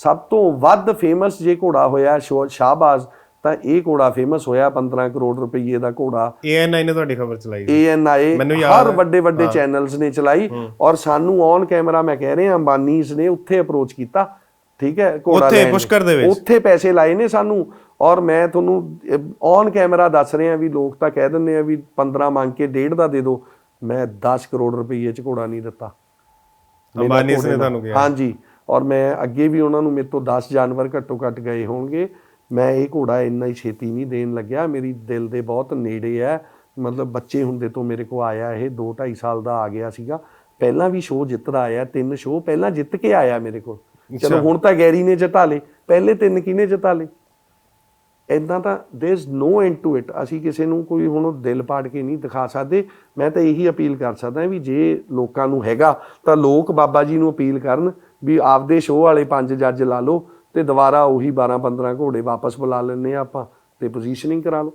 ਸਭ ਤੋਂ ਵੱਧ ਫੇਮਸ ਜੇ ਘੋੜਾ ਹੋਇਆ ਸ਼ਾਹਬਾਜ਼ ਤਾਂ ਇਹ ਘੋੜਾ ਫੇਮਸ ਹੋਇਆ 15 ਕਰੋੜ ਰੁਪਏ ਦਾ ਘੋੜਾ ਏਐਨਆਈ ਨੇ ਤੁਹਾਡੀ ਖਬਰ ਚਲਾਈ ANI ਹਰ। ਵੱਡੇ ਵੱਡੇ ਚੈਨਲਸ ਨੇ ਚਲਾਈ ਔਰ ਸਾਨੂੰ ਔਨ ਕੈਮਰਾ ਮੈਂ ਕਹਿ ਰਿਹਾ ਅੰਬਾਨੀਸ ਨੇ ਉੱਥੇ ਅਪਰੋਚ ਕੀਤਾ ਠੀਕ ਹੈ ਘੋੜਾ ਉੱਥੇ। ਪੁਸ਼ਕਰ ਦੇ ਵਿੱਚ? ਉੱਥੇ ਪੈਸੇ ਲਾਏ ਨੇ ਸਾਨੂੰ ਔਰ ਮੈਂ ਤੁਹਾਨੂੰ ਔਨ ਕੈਮਰਾ ਦੱਸ ਰਿਹਾ ਵੀ ਲੋਕ ਤਾਂ ਕਹਿ ਦਿੰਦੇ ਆ ਵੀ 15 ਮੰਗ ਕੇ ਡੇਢ ਦਾ ਦੇ ਦਿਓ ਮੈਂ 10 ਕਰੋੜ ਰੁਪਏ ਚ ਘੋੜਾ ਨਹੀਂ ਦਿੱਤਾ ਮੇਰਾ ਅੰਬਾਨੀ ਘੋੜੇ ਨੇ ਤੁਹਾਨੂੰ ਕਿਹਾ ਹਾਂਜੀ ਔਰ ਮੈਂ ਅੱਗੇ ਵੀ ਉਹਨਾਂ ਨੂੰ ਮੇਰੇ ਤੋਂ 10 ਜਾਨਵਰ ਘੱਟੋ ਘੱਟ ਗਏ ਹੋਣਗੇ। ਮੈਂ ਇਹ ਘੋੜਾ ਇੰਨਾ ਹੀ ਛੇਤੀ ਨਹੀਂ ਦੇਣ ਲੱਗਿਆ। ਮੇਰੀ ਦਿਲ ਦੇ ਬਹੁਤ ਨੇੜੇ ਹੈ। ਮਤਲਬ ਬੱਚੇ ਹੁੰਦੇ ਤੋਂ ਮੇਰੇ ਕੋ ਆਇਆ ਇਹ 2 2.5 ਸਾਲ ਦਾ ਆ ਗਿਆ ਸੀਗਾ। ਪਹਿਲਾਂ ਵੀ ਸ਼ੋਅ ਜਿੱਤਦਾ ਆਇਆ ਤਿੰਨ ਸ਼ੋਅ ਪਹਿਲਾਂ ਜਿੱਤ ਕੇ ਆਇਆ ਮੇਰੇ ਕੋਲ। ਚਲੋ ਹੁਣ ਤਾਂ ਗੈਰੀ ਨੇ ਜਿਤਾ ਲਏ। ਪਹਿਲੇ ਤਿੰਨ ਕਿਹਨੇ ਜਿਤਾ ਲਏ? ਇਦਾਂ ਤਾਂ there is no end to it ਅਸੀਂ ਕਿਸੇ ਨੂੰ ਕੋਈ ਹੁਣ ਦਿਲ ਪਾੜ ਕੇ ਨਹੀਂ ਦਿਖਾ ਸਕਦੇ। ਮੈਂ ਤਾਂ ਇਹੀ ਅਪੀਲ ਕਰ ਸਕਦਾ ਵੀ ਜੇ ਲੋਕਾਂ ਨੂੰ ਹੈਗਾ ਤਾਂ ਲੋਕ ਬਾਬਾ ਜੀ ਨੂੰ ਅਪੀਲ ਕਰਨ। ਵੀ ਆਪਦੇ ਸ਼ੋਅ ਵਾਲੇ ਪੰਜ ਜੱਜ ਲਾ ਲਓ ਤੇ ਦੁਬਾਰਾ ਉਹੀ 12 15 ਘੋੜੇ ਵਾਪਸ ਬੁਲਾ ਲੈਣੇ ਆ ਆਪਾਂ ਤੇ ਪੋਜੀਸ਼ਨਿੰਗ ਕਰਾ ਲਓ।